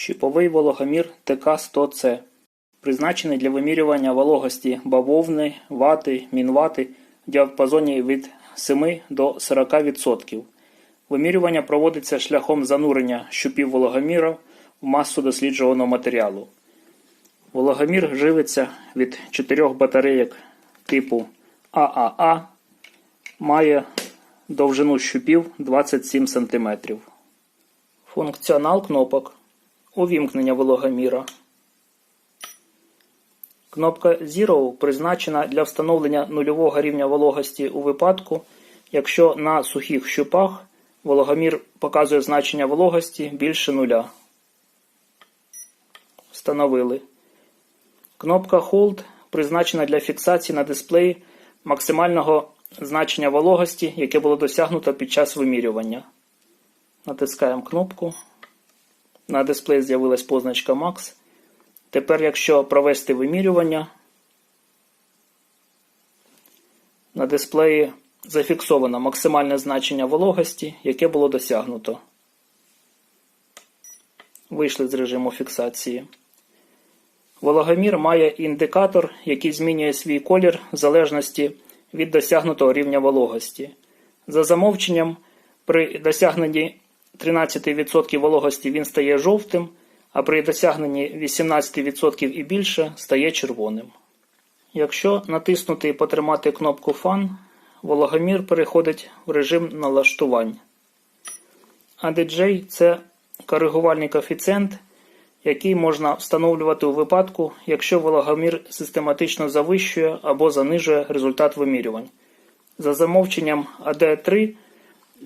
Щіповий вологомір ТК-100С призначений для вимірювання вологості бавовни, вати, мінвати в діапазоні від 7 до 40%. Вимірювання проводиться шляхом занурення щупів вологоміра в масу досліджуваного матеріалу. Вологомір живиться від чотирьох батарейок типу ААА, має довжину щупів 27 см. Функціонал кнопок. Увімкнення вологоміра. Кнопка Zero призначена для встановлення нульового рівня вологості у випадку, якщо на сухих щупах вологомір показує значення вологості більше нуля. Встановили. Кнопка Hold призначена для фіксації на дисплеї максимального значення вологості, яке було досягнуто під час вимірювання. Натискаємо кнопку. На дисплеї з'явилась позначка Max. Тепер, якщо провести вимірювання, на дисплеї зафіксовано максимальне значення вологості, яке було досягнуто. Вийшли з режиму фіксації. Вологомір має індикатор, який змінює свій колір в залежності від досягнутого рівня вологості. За замовченням, при досягненні 13% вологості він стає жовтим, а при досягненні 18% і більше стає червоним. Якщо натиснути і потримати кнопку Fan, вологомір переходить в режим налаштувань. ADJ – це коригувальний коефіцієнт, який можна встановлювати у випадку, якщо вологомір систематично завищує або занижує результат вимірювань. За замовченням AD3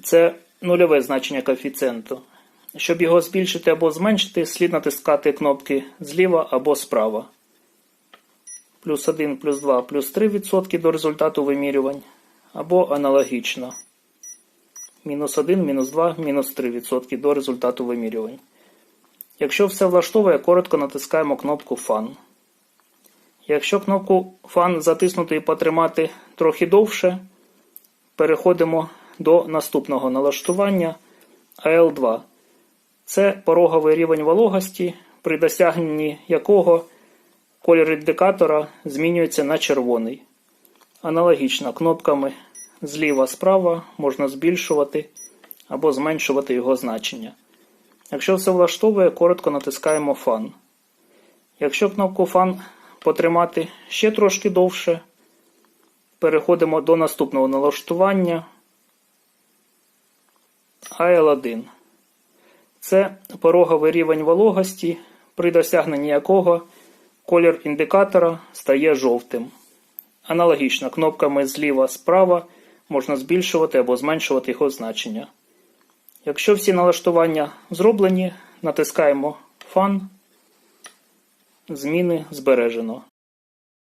це нульове значення коефіцієнту. Щоб його збільшити або зменшити, слід натискати кнопки зліва або справа. Плюс 1, плюс 2, плюс 3% до результату вимірювань. Або аналогічно. Мінус 1, мінус 2, мінус 3% до результату вимірювань. Якщо все влаштовує, коротко натискаємо кнопку Fan. Якщо кнопку Fan затиснути і потримати трохи довше, переходимо до наступного налаштування AL2. Це пороговий рівень вологості, при досягненні якого колір індикатора змінюється на червоний. Аналогічно кнопками зліва справа можна збільшувати або зменшувати його значення. Якщо все влаштовує, коротко натискаємо Fan. Якщо кнопку Fan потримати ще трошки довше, переходимо до наступного налаштування AL1. Це пороговий рівень вологості, при досягненні якого колір індикатора стає жовтим. Аналогічно кнопками зліва справа можна збільшувати або зменшувати його значення. Якщо всі налаштування зроблені, натискаємо Фан, зміни збережено.